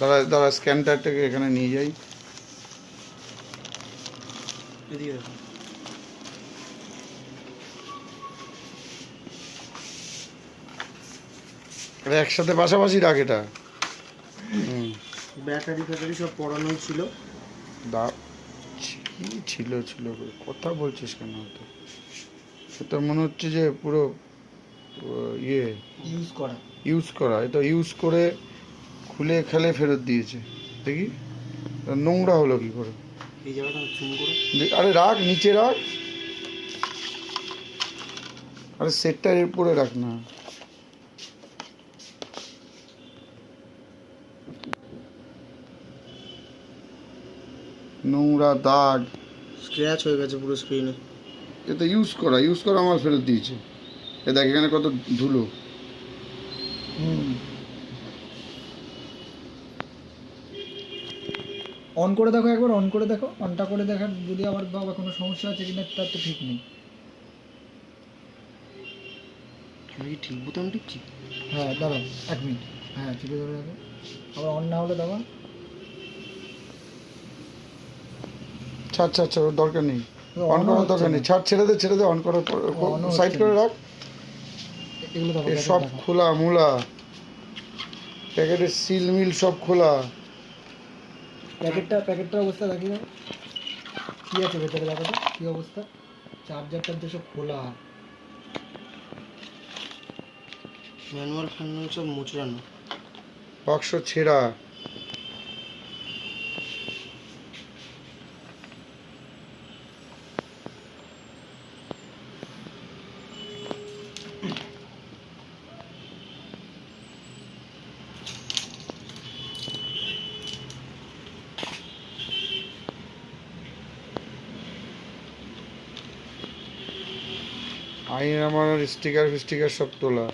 দাদা দাদা স্ক্যানটারটাকে এখানে নিয়ে যাই। একসাথে পাশাপাশি রাখ এটা। ব্যাটারি ফ্যাটারি সব পড়ানোই ছিল। দা কি ছিল ছিল? কথা বলছিস কেন তো এটা মনে হচ্ছে যে পুরো ইয়ে। ইউজ করা। ইউজ করা। এটা ইউজ করে খুলে খেলে ফেরত দিয়েছে। দেখি। নোংরা হলো কি করে? আরে রাখ নিচে রাখ। আরে সেটটা এর উপরে রাখ না। নোংরা দাগ। স্ক্র্যাচ হয়ে গেছে পুরো স্ক্রিনে এটা ইউজ করা ইউজ করা আমার ফেরত দিয়েছে। এ দেখ এখানে কত ধুলো। অন করে দেখো একবার অন করে দেখো অনটা করে দেখার যদি আবার বাবা কোনো সমস্যা আছে কিনা তার তো ঠিক নেই। আমি কি ঠিক বোতাম টিপছি? হ্যাঁ দাঁড়াও এক মিনিট। হ্যাঁ চিপে ধরে রাখো। আবার অন না হলে দাবা ছাড় ছাড় ছাড় ওর দরকার নেই। অন করার দরকার নেই। ছাড় ছেড়ে দে ছেড়ে দে অন করার পর সাইড করে রাখ। এগুলো সব খোলা মূলা। প্যাকেটের সিল মিল সব খোলা। প্যাকেটটা প্যাকেটটার অবস্থা দেখি না কী আছে ভেতরে দেখো তো কী অবস্থা? চার্জার টার্জার সব খোলা। ম্যানুয়াল ফ্যানুয়াল সব মুচড়ানো। বাক্স ছেঁড়া। আইন আমার স্টিকার ফিস্টিকার সব তোলা।